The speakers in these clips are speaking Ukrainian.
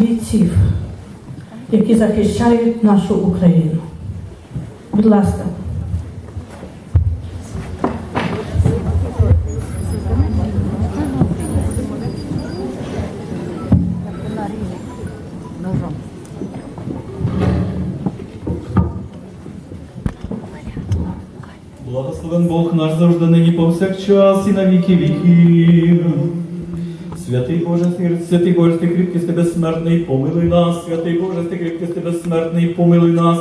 бійців, які захищають нашу Україну. Будь ласка. Благословен Бог наш завжди нині повсякчас і на віки віків. Святий Боже, святий Боже, ти кріпкий безсмертний, помилуй нас, святий Боже, ти кріпкий безсмертний, помилуй нас,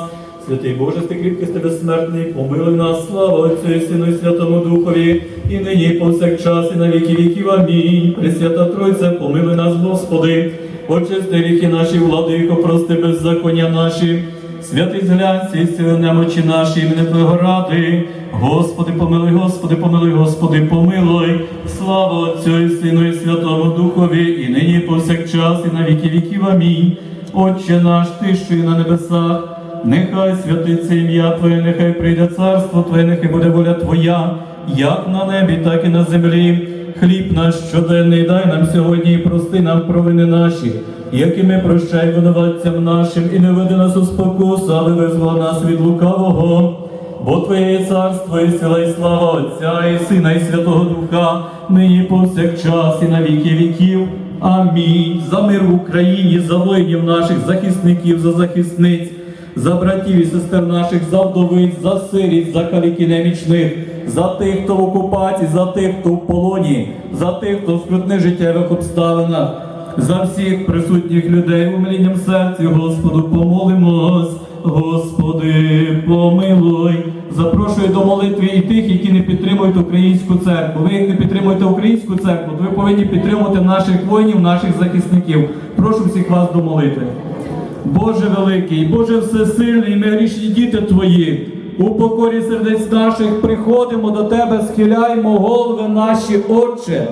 святий Боже, ти кріпкий безсмертний, помилуй нас, слава Отцю і Сину і Святому Духові, і нині і повсякчас, і на віки віків. Амінь. Пресвята Тройця, помилуй нас, Господи, очисти гріхи наші, владико, прости беззаконня наші. Святий зглянься і сили немочі наші, імені ради. Господи, помилуй, Господи, помилуй, Господи, помилуй. Слава Отцю і Сину і Святому Духові, і нині і повсякчас, і на віки віків. Амінь. Отче наш, Ти, що є на небесах, нехай святиться ім'я Твоє, нехай прийде царство Твоє, нехай буде воля Твоя, як на небі, так і на землі. Хліб наш щоденний дай нам сьогодні і прости нам провини наші, які ми прощай винуватцям нашим, і не веди нас у спокусу, але визволи нас від лукавого. Бо Твоє царство, і сила, і слава Отця, і Сина, і Святого Духа, нині повсякчас, і на віки віків. Амінь. За мир в Україні, за воїнів наших захисників, за захисниць, за братів і сестер наших, за вдовиць, за сиріт, за каліки немічних, за тих, хто в окупації, за тих, хто в полоні, за тих, хто в скрутних життєвих обставинах, за всіх присутніх людей умилінням серці, Господу, помолимось. Господи, помилуй. Запрошую до молитви і тих, які не підтримують українську церкву. Ви не підтримуєте українську церкву, то ви повинні підтримувати наших воїнів, наших захисників. Прошу всіх вас до молитви. Боже великий, Боже всесильний, ми грішні діти Твої. У покорі сердець наших приходимо до Тебе, схиляємо голови наші, Отче.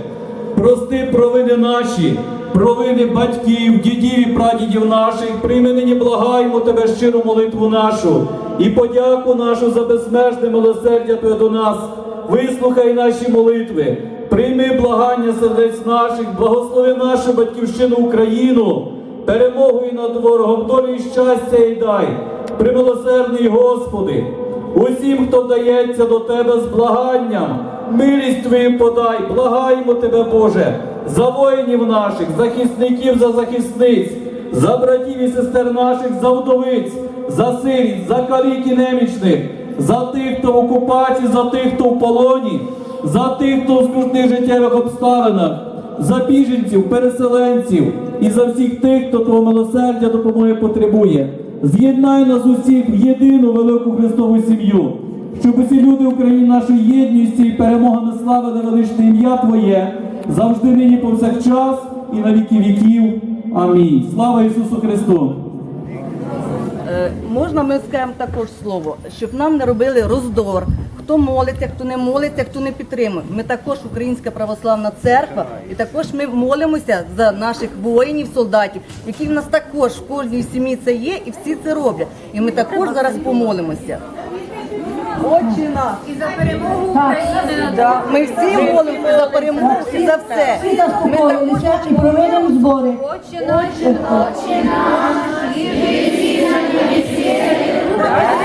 Прости провини наші, провини батьків, дідів і прадідів наших. Прийми нині благаємо Тебе щиру молитву нашу і подяку нашу за безмежне милосердя Твоє до нас. Вислухай наші молитви, прийми благання сердець наших, благослови нашу батьківщину Україну перемогою над ворогом, долю і щастя й дай, примилосердний Господи, усім, хто вдається до Тебе з благанням, милість Твою подай, благаємо Тебе, Боже, за воїнів наших, захисників, за захисниць, за братів і сестер наших, за вдовиць, за сиріт, за калік і немічних, за тих, хто в окупації, за тих, хто в полоні, за тих, хто в скрутних життєвих обставинах за біженців, переселенців і за всіх тих, хто твого милосердя допомоги потребує. З'єднай нас усіх в єдину велику Христову сім'ю, щоб усі люди України нашої єдності і перемога на слави на величне ім'я Твоє завжди нині повсякчас і на віки віків. Амінь. Слава Ісусу Христу! Е, Можна ми скажемо також слово, щоб нам не робили роздор. Хто молиться, хто не молиться, хто не підтримує. Ми також Українська православна церква, і також ми молимося за наших воїнів, солдатів, які в нас також в кожній сім'ї це є, і всі це роблять. І ми також зараз помолимося. Отче наш. І за перемогу України Да. Ми всі молимося за перемогу і за все. Всі заспокоїлися і проведемо збори. Отче наш, Отче наш, Де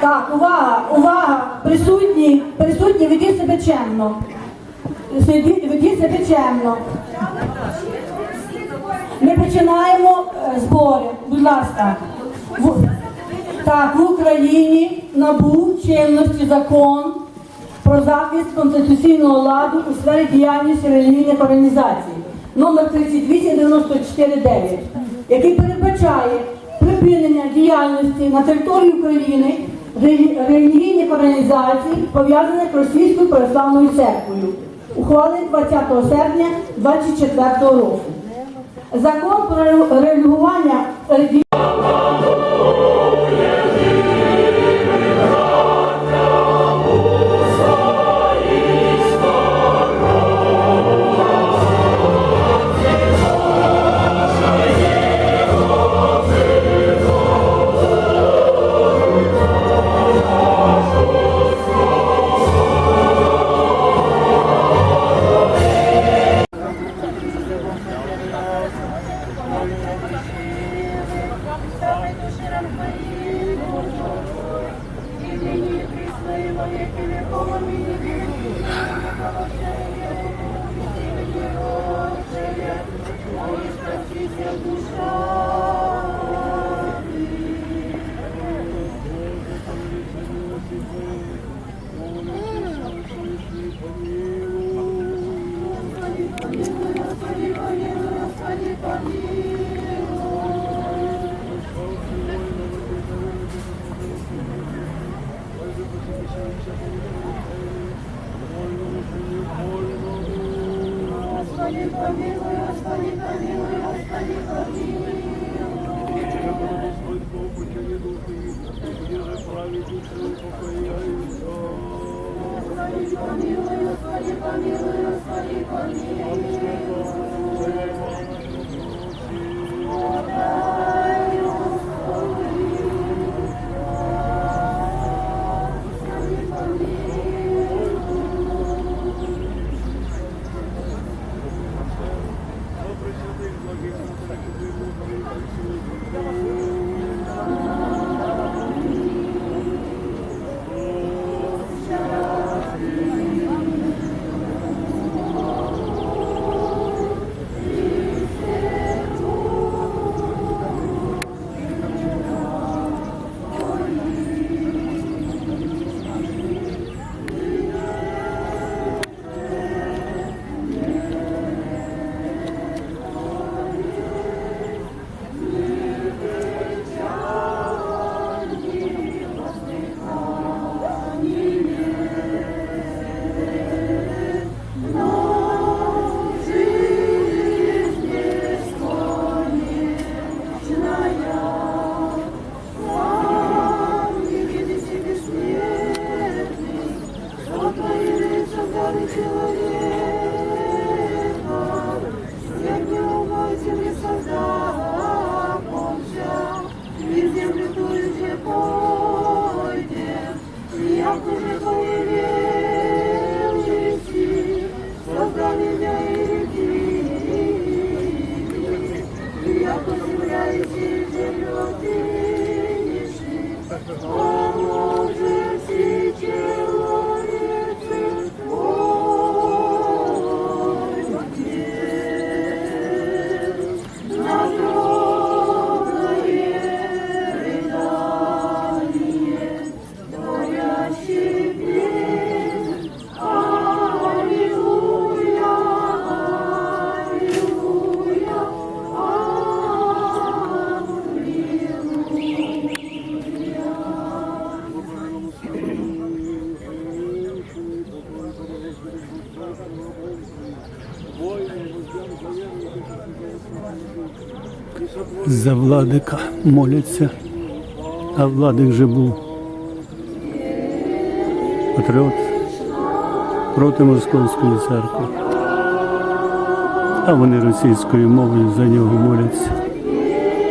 Так, увага, увага, присутні, присутні, ведіть себе чемно. Сидіть, себе чемно. Ми починаємо е, збори. Будь ласка. В- Так, в Україні набув чинності закон про захист конституційного ладу у сфері діяльності релігійних організацій номер 38949, який передбачає припинення діяльності на території України релігійних організацій, пов'язаних Російською православною церквою, ухвалений 20 серпня 2024 року. Закон про регулювання же праведник За владика моляться, а владик же був патріот проти Московської церкви. А вони російською мовою за нього моляться.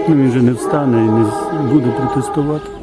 Ну він же не встане і не буде протестувати.